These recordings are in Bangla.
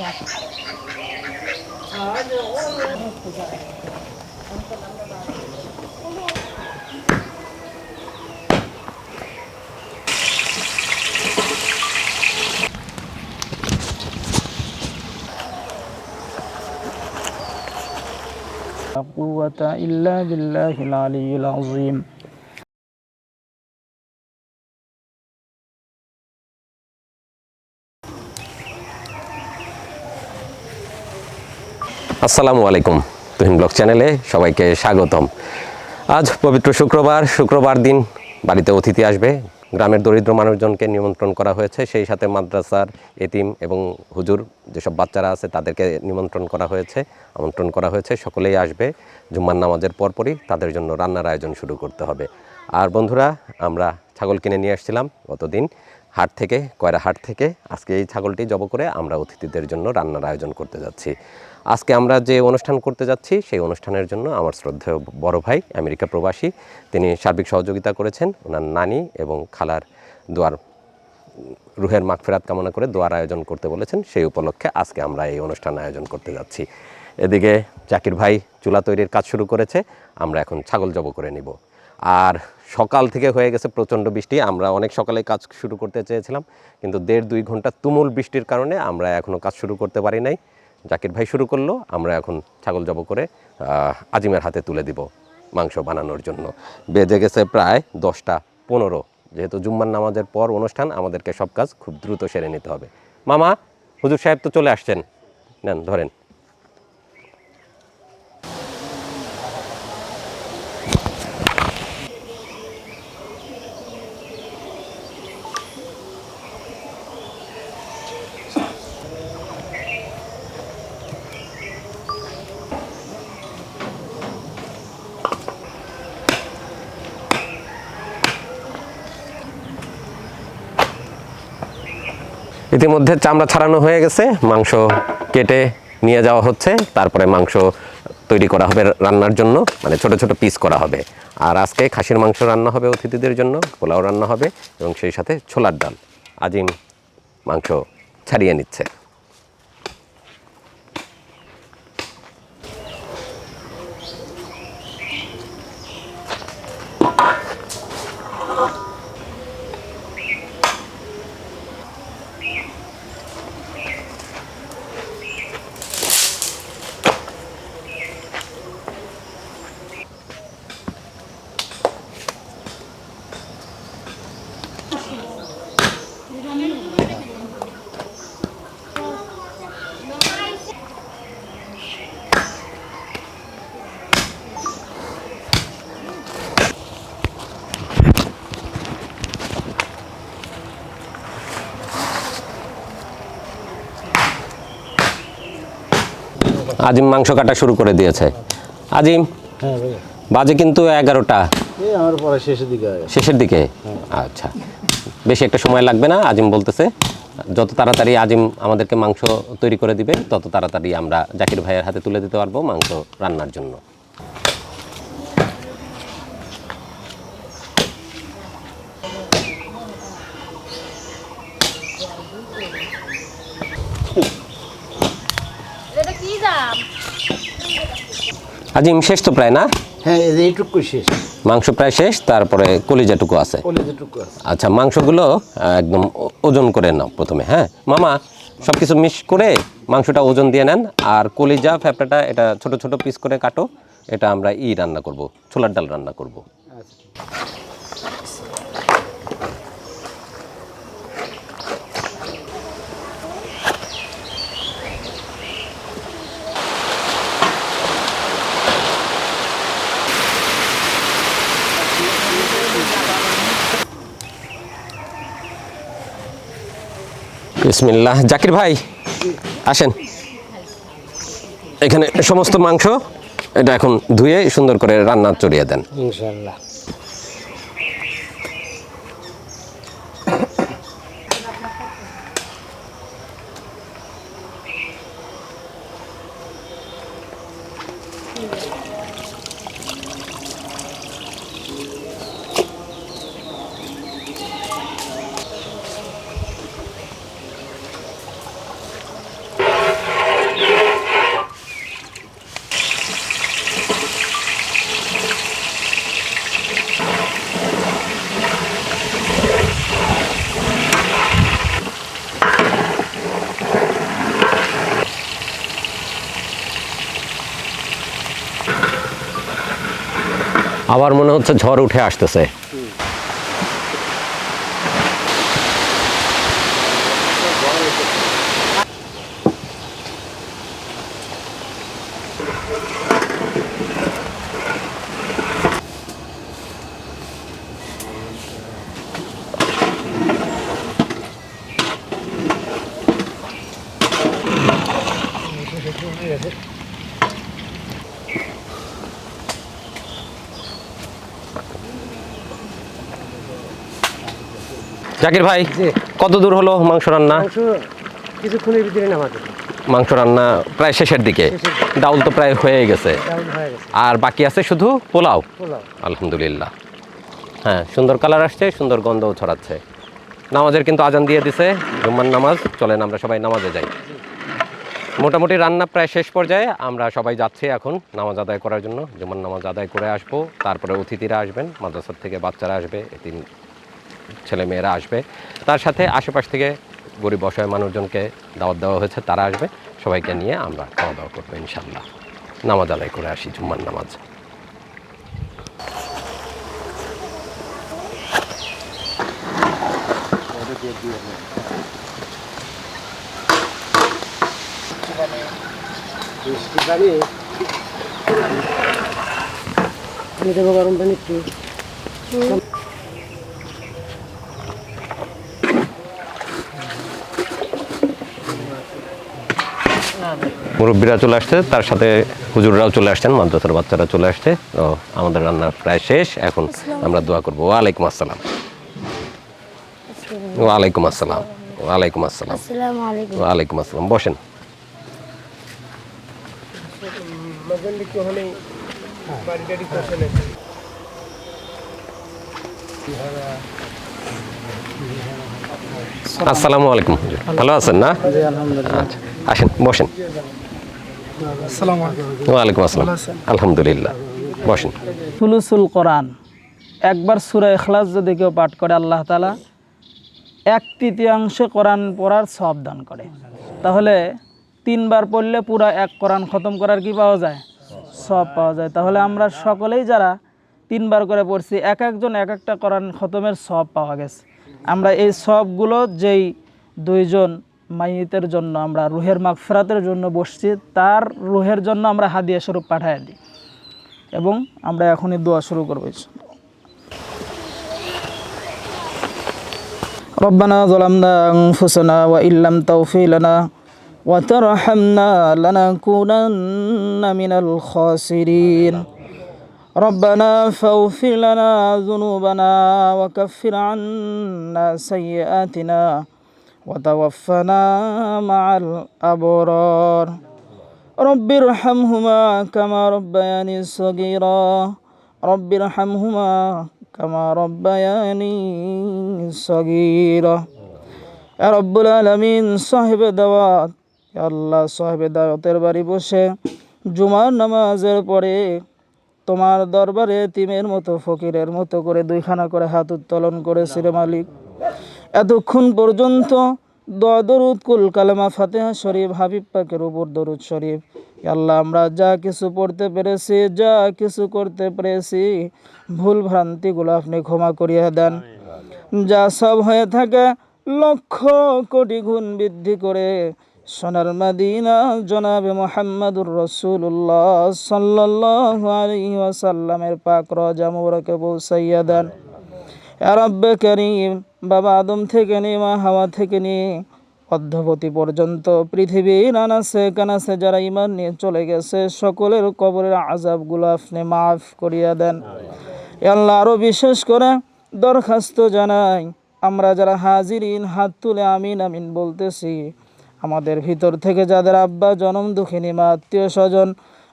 لا قوة إلا بالله العلي العظيم. আসসালামু আলাইকুম তুহিন ব্লগ চ্যানেলে সবাইকে স্বাগতম। আজ পবিত্র শুক্রবার শুক্রবার দিন বাড়িতে অতিথি আসবে। গ্রামের দরিদ্র মানুষজনকে নিমন্ত্রণ করা হয়েছে। সেই সাথে মাদ্রাসার এতিম এবং হুজুর যেসব বাচ্চারা আছে তাদেরকে নিমন্ত্রণ করা হয়েছে, আমন্ত্রণ করা হয়েছে। সকলেই আসবে। জুম্মার নামাজের পরপরই তাদের জন্য রান্নার আয়োজন শুরু করতে হবে। আর বন্ধুরা, আমরা ছাগল কিনে নিয়ে আসছিলাম গতদিন। হাট থেকে, কয়রা হাট থেকে আজকে এই ছাগলটি জব করে আমরা অতিথিদের জন্য রান্নার আয়োজন করতে যাচ্ছি। আজকে আমরা যে অনুষ্ঠান করতে যাচ্ছি, সেই অনুষ্ঠানের জন্য আমার শ্রদ্ধেয় বড় ভাই, আমেরিকা প্রবাসী, তিনি সার্বিক সহযোগিতা করেছেন। ওনার নানি এবং খালার দোয়ার, রুহের মাগফেরাত কামনা করে দোয়ার আয়োজন করতে বলেছেন। সেই উপলক্ষে আজকে আমরা এই অনুষ্ঠান আয়োজন করতে যাচ্ছি। এদিকে জাকির ভাই চুলা তৈরির কাজ শুরু করেছে। আমরা এখন ছাগল জব করে নিব। আর সকাল থেকে হয়ে গেছে প্রচণ্ড বৃষ্টি। আমরা অনেক সকালে কাজ শুরু করতে চেয়েছিলাম, কিন্তু দেড় দুই ঘণ্টা তুমুল বৃষ্টির কারণে আমরা এখনও কাজ শুরু করতে পারি নাই। জাকির ভাই শুরু করল, আমরা এখন ছাগল জব করে আজিমের হাতে তুলে দিব মাংস বানানোর জন্য। বেজে গেছে প্রায় দশটা পনেরো। যেহেতু জুম্মার নামাজের পর অনুষ্ঠান, আমাদেরকে সব কাজ খুব দ্রুত সেরে নিতে হবে। মামা, হুজুর সাহেব তো চলে আসছেন। নেন, ধরেন। ইতিমধ্যে চামড়া ছাড়ানো হয়ে গেছে, মাংস কেটে নিয়ে যাওয়া হচ্ছে, তারপরে মাংস তৈরি করা হবে রান্নার জন্য মানে ছোট ছোট পিস করা হবে। আর আজকে খাসির মাংস রান্না হবে অতিথিদের জন্য, পোলাও রান্না হবে, এবং সেই সাথে ছোলার ডাল। আজিম মাংস ছাড়িয়ে নিচ্ছে। আজিম মাংস কাটা শুরু করে দিয়েছে। আজিম হ্যাঁ বাজে কিন্তু এগারোটা। শেষের দিকে শেষের দিকে? আচ্ছা। বেশি একটা সময় লাগবে না আজিম বলতেছে। যত তাড়াতাড়ি আজিম আমাদেরকে মাংস তৈরি করে দিবে তত তাড়াতাড়ি আমরা জাকির ভাইয়ের হাতে তুলে দিতে পারব মাংস রান্নার জন্য। আজিম শেষ তো প্রায় না? হ্যাঁ এইটুকু শেষ। মাংস প্রায় শেষ তারপরে কলিজাটুকু আছে। কলিজাটুকু আছে। আচ্ছা মাংসগুলো একদম ওজন করে নাও প্রথমে হ্যাঁ? মামা সব কিছু মিক্স করে মাংসটা ওজন দিয়ে নেন আর কলিজা ফ্যাপটাটা এটা ছোট ছোট পিস করে কাটো। এটা আমরা ই রান্না করব ছোলার ডাল রান্না করব। বিসমিল্লাহ। জাকির ভাই, আসেন। এখানে সমস্ত মাংস এটা এখন ধুয়ে সুন্দর করে রান্না চড়িয়ে দেন। ইনশাল্লাহ আবার মনে হচ্ছে ঝড় উঠে আসতেছে। জাকির ভাই কত দূর হলো মাংস রান্না? কিছুক্ষণের ভিতরে নামাতে মাংস রান্না প্রায় শেষের দিকে। ডাউল তো প্রায় হয়ে গেছে। আর বাকি আছে শুধু পোলাও? আলহামদুলিল্লাহ। হ্যাঁ সুন্দর কালার আসছে সুন্দর গন্ধও ছড়াচ্ছে। নামাজের কিন্তু আজান দিয়ে দিছে জুম্মার নামাজ। চলেন আমরা সবাই নামাজে যাই। মোটামুটি রান্না প্রায় শেষ পর্যায়ে আমরা সবাই যাচ্ছি এখন নামাজ আদায় করার জন্য। জুম্মার নামাজ আদায় করে আসব তারপরে অতিথিরা আসবেন মাদ্রাসার থেকে বাচ্চারা আসবে তিন ছেলে মেয়েরা আসবে। তার সাথে আশেপাশ থেকে গরিব অসহায় মানুষজনকে দাওয়াত দেওয়া হয়েছে, তারা আসবে। সবাইকে নিয়ে আমরা খাওয়া দাওয়া করব ইনশাল্লাহ নামাজ আদায় করে আসি জুম্মার নামাজ। গরম পানি একটু। মুরব্বীরা চলে আসছে তার সাথে হুজুররাও চলে আসছেন মাদ্রাসার বাচ্চারা চলে আসছে। তো আমাদের রান্না প্রায় শেষ এখন আমরা দোয়া করব। ওয়ালাইকুম আসসালাম। ওয়ালাইকুম আসসালাম। ওয়ালাইকুম আসসালাম। ওয়ালাইকুম আসসালাম। বসেন। আসসালামু আলাইকুম। ভালো আছেন না? আচ্ছা আসেন বসেন। ওয়ালাইকুম আসসালাম। আলহামদুলিল্লাহ। বসেন। সুলুসুল কোরআন। একবার সুরা এখলাস যদি কেউ পাঠ করে আল্লাহ তালা এক তৃতীয়াংশে কোরআন পড়ার সব দান করে। তাহলে তিনবার পড়লে পুরা এক কোরআন খতম করার কি পাওয়া যায়? সব পাওয়া যায়। তাহলে আমরা সকলেই যারা তিনবার করে পড়ছি এক একজন এক একটা কোরআন খতমের সব পাওয়া গেছে। আমরা এই সবগুলো যেই দুইজন মাইতের জন্য আমরা রুহের মাগফেরাতের জন্য বসছি তার রুহের জন্য আমরা হাদিয়া স্বরূপ পাঠায় দিই এবং আমরা এখনই দোয়া শুরু করবো ربنا ظلمنا أنفسنا وإن لم تغفر لنا وترحمنا لنكونن من الخاسرين ربنا فاغفر لنا ذنوبنا وكفر عنا سيئاتنا وتوفنا مع الأبرار رب ارحمهما كما ربياني صغيرا رب ارحمهما كما ربياني صغيرا يا رب العالمين صاحب দাওয়াত ইয়া আল্লাহ সাহেব দাওয়াতের বাড়ি বসে জুমার নামাজের পরে তোমার দরবারে তিমের মতো ফকিরের মতো করে দুইখানা করে হাত উত্তোলন করেছিল মালিক এতক্ষণ পর্যন্ত দরুদ, কুল কালেমা ফাতেহা শরীফ, হাবিব পাকের উপর দরুদ শরীফ। আল্লাহ, আমরা যা কিছু পড়তে পেরেছি, যা কিছু করতে পেরেছি, ভুল ভ্রান্তিগুলো আপনি ক্ষমা করিয়া দেন। যা সব হয়ে থাকে, লক্ষ কোটি গুণ বৃদ্ধি করে। সোনার মাদিনা জনাবে মোহাম্মদুর রসুল্লাহ সাল্লাহ আলী ওয়াসাল্লামের পাক রজা মোরকে পৌঁছাইয়া দেন। রব্বে করিম বাবা আদম থেকে নিয়ে মা হাওয়া থেকে নিয়ে অধ্যবতী পর্যন্ত পৃথিবী আনাসে কানাসে যারা ইমান নিয়ে চলে গেছে, সকলের কবরের আজাবগুলো আপনি মাফ করিয়া দেন। আল্লাহ আরও বিশেষ করে দরখাস্ত জানাই, আমরা যারা হাজিরিন, হাত তুলে আমিন আমিন বলতেছি, আমাদের ভিতর থেকে যাদের আব্বা জনম দুঃখিনী, মা আত্মীয় স্বজন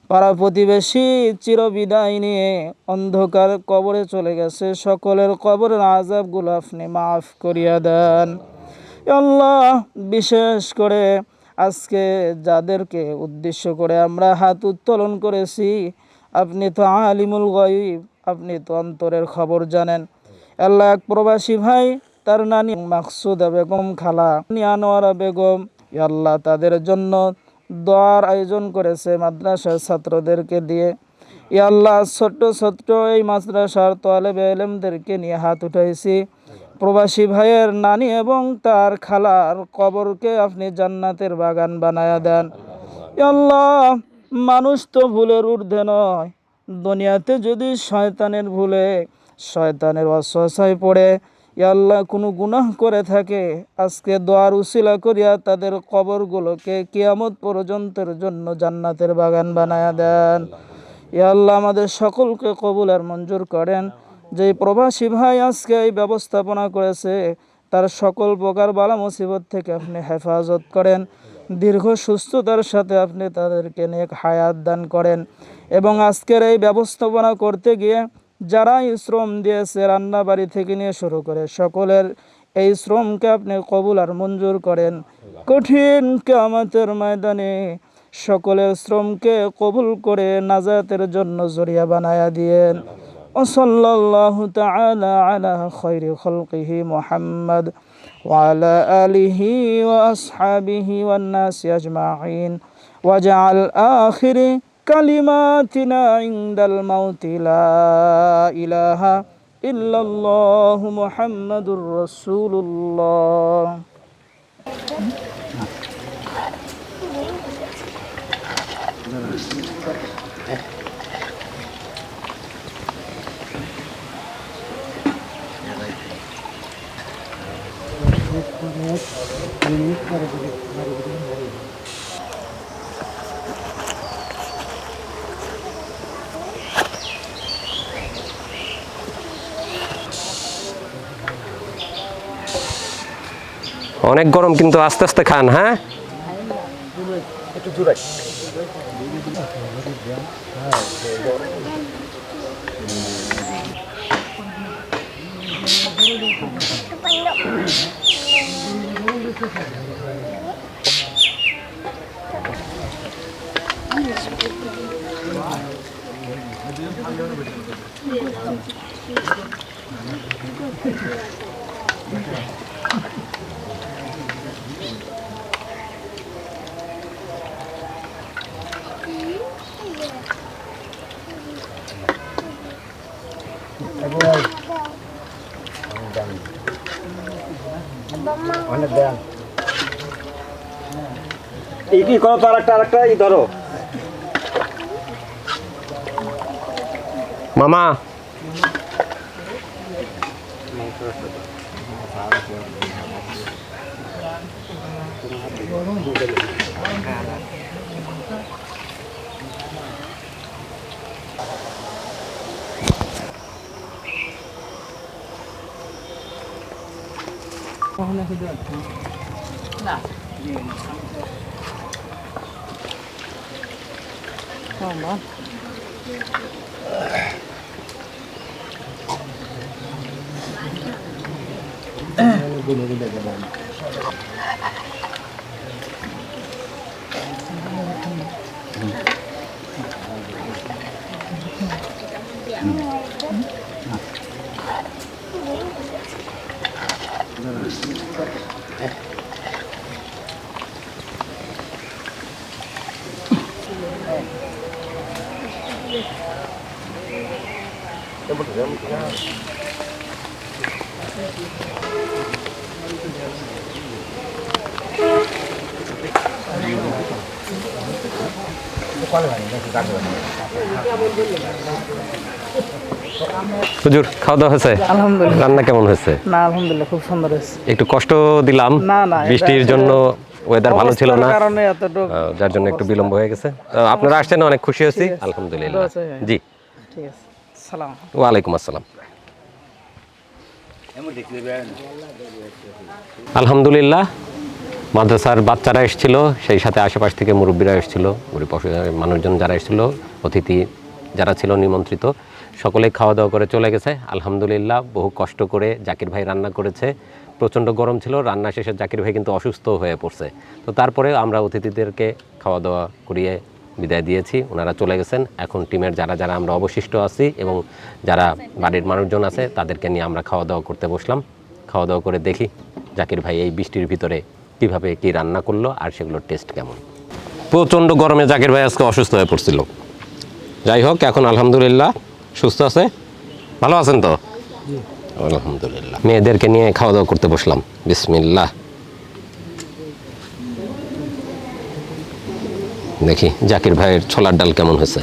পাড়া প্রতিবেশী চিরবিদায় নিয়ে অন্ধকার কবরে চলে গেছে। সকলের কবরের আজাবগুলো আপনি মাফ করিয়া দেন। আল্লাহ, বিশেষ করে আজকে যাদেরকে উদ্দেশ্য করে আমরা হাত উত্তোলন করেছি, আপনি তো আলিমুল গয়িব, আপনি তো অন্তরের খবর জানেন। আল্লাহ এক প্রবাসী ভাই, তার নানি মাকসুদা বেগম খালা আনোয়ারা বেগম আল্লাহ, তাদের জন্য দোয়ার আয়োজন করেছে মাদ্রাসার ছাত্রদেরকে দিয়ে। আল্লাহ ছোট্ট ছোট্ট এই মাদ্রাসার তোয়ালেবে এলেমদেরকে নিয়ে হাত উঠাইছি। প্রবাসী ভাইয়ের নানি এবং তার খালার কবরকে আপনি জান্নাতের বাগান বানায়া দেন। আল্লাহ, মানুষ তো ভুলের ঊর্ধ্বে নয়। দুনিয়াতে যদি শয়তানের ভুলে, শয়তানের অশ্বাসায় পড়ে আল্লাহ কোনো গুনাহ করে থাকে। আজকে দোয়ার উসিলা করিয়া তাদের কবরগুলোকে কিয়ামত পর্যন্তের জন্য জান্নাতের বাগান বানায়া দেন। আল্লাহ আমাদের সকলকে কবুল আর মঞ্জুর করেন। যে প্রবাসী ভাই আজকে এই ব্যবস্থাপনা করেছে, তার সকল প্রকার বালা মুসিবত থেকে আপনি হেফাজত করেন। দীর্ঘ সুস্থতার সাথে আপনি তাদেরকে নেক হায়াত দান করেন। এবং আজকের এই ব্যবস্থাপনা করতে গিয়ে যারা এই শ্রম দিয়েছে রান্না বাড়ি থেকে নিয়ে শুরু করে সকলের এই শ্রমকে আপনি কবুল আর মঞ্জুর করেন কঠিন কামাতের ময়দানে সকলের শ্রমকে কবুল করে নাজাতের জন্য জরিয়া বানায়া দিয়েন وصلى الله تعالى على خير خلقه محمد وعلى آله وأصحابه والناس أجمعين واجعل آخر كلماتنا عند الموت لا إله إلا الله محمد رسول الله. অনেক গরম কিন্তু আস্তে আস্তে খান হ্যাঁ? অনেক এই কি করো তো আরেকটা আরেকটা এই ধরো। মামা। 哎，不努力白加班。হুজুর খাওয়া দাওয়া হয়েছে? আলহামদুলিল্লাহ। রান্না কেমন হয়েছে? না আলহামদুলিল্লাহ খুব সুন্দর হয়েছে। একটু কষ্ট দিলাম না, না, বৃষ্টির জন্য। ওয়েদার ভালো ছিল না। যার জন্য একটু বিলম্ব হয়ে গেছে। আপনারা আসছেন অনেক খুশি হয়েছি আলহামদুলিল্লাহ। জি। ঠিক আছে। সালাম। ওয়ালাইকুম আসসালাম। আলহামদুলিল্লাহ মাদ্রাসার বাচ্চারা এসেছিল সেই সাথে আশেপাশ থেকে মুরব্বীরা এসেছিল গরিব মানুষজন যারা এসেছিল অতিথি যারা ছিল নিমন্ত্রিত সকলে খাওয়া দাওয়া করে চলে গেছে। আলহামদুলিল্লাহ বহু কষ্ট করে জাকির ভাই রান্না করেছে। প্রচণ্ড গরম ছিল, রান্না শেষে জাকির ভাই কিন্তু অসুস্থ হয়ে পড়ছে। তো তারপরে আমরা অতিথিদেরকে খাওয়া দাওয়া করিয়ে বিদায় দিয়েছি। ওনারা চলে গেছেন। এখন টিমের যারা যারা আমরা অবশিষ্ট আছি এবং যারা বাড়ির মানুষজন আছে, তাদেরকে নিয়ে আমরা খাওয়া দাওয়া করতে বসলাম। খাওয়া দাওয়া করে দেখি জাকির ভাই এই বৃষ্টির ভিতরে কীভাবে কি রান্না করল আর সেগুলোর টেস্ট কেমন। প্রচণ্ড গরমে জাকির ভাই আজকে অসুস্থ হয়ে পড়ছিল। যাই হোক, এখন আলহামদুলিল্লাহ সুস্থ আছে। ভালো আছেন তো? আলহামদুলিল্লাহ। মেয়েদেরকে নিয়ে খাওয়া দাওয়া করতে বসলাম। বিসমিল্লাহ। দেখি জাকির ভাইয়ের ছোলার ডাল কেমন হয়েছে।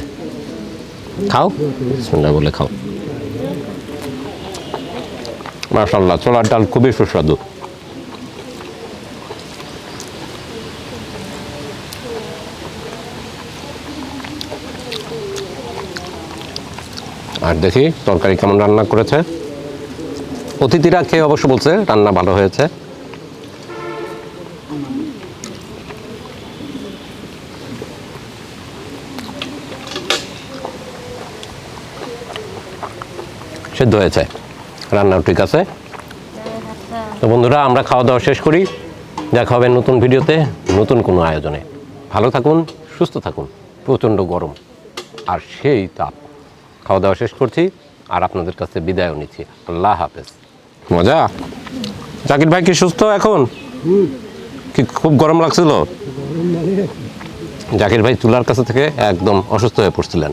খাও? বিসমিল্লাহ বলে খাও। মাশাল্লাহ ছোলার ডাল খুবই সুস্বাদু। আর দেখি তরকারি কেমন রান্না করেছে। অতিথিরা খেয়ে অবশ্য বলছে রান্না ভালো হয়েছে। সেদ্ধ হয়েছে। রান্নাও ঠিক আছে। তো বন্ধুরা, আমরা খাওয়া দাওয়া শেষ করি। দেখা হবে নতুন ভিডিওতে, নতুন কোনো আয়োজনে। ভালো থাকুন, সুস্থ থাকুন, প্রচণ্ড গরম। আর সেই তাপ। খাওয়া দাওয়া শেষ করছি, আর আপনাদের কাছে বিদায়ও নিচ্ছি। আল্লাহ হাফেজ। মজা? জাকির ভাই কি সুস্থ এখন? কি খুব গরম লাগছিল? জাকির ভাই চুলার কাছে থেকে একদম অসুস্থ হয়ে পড়ছিলেন।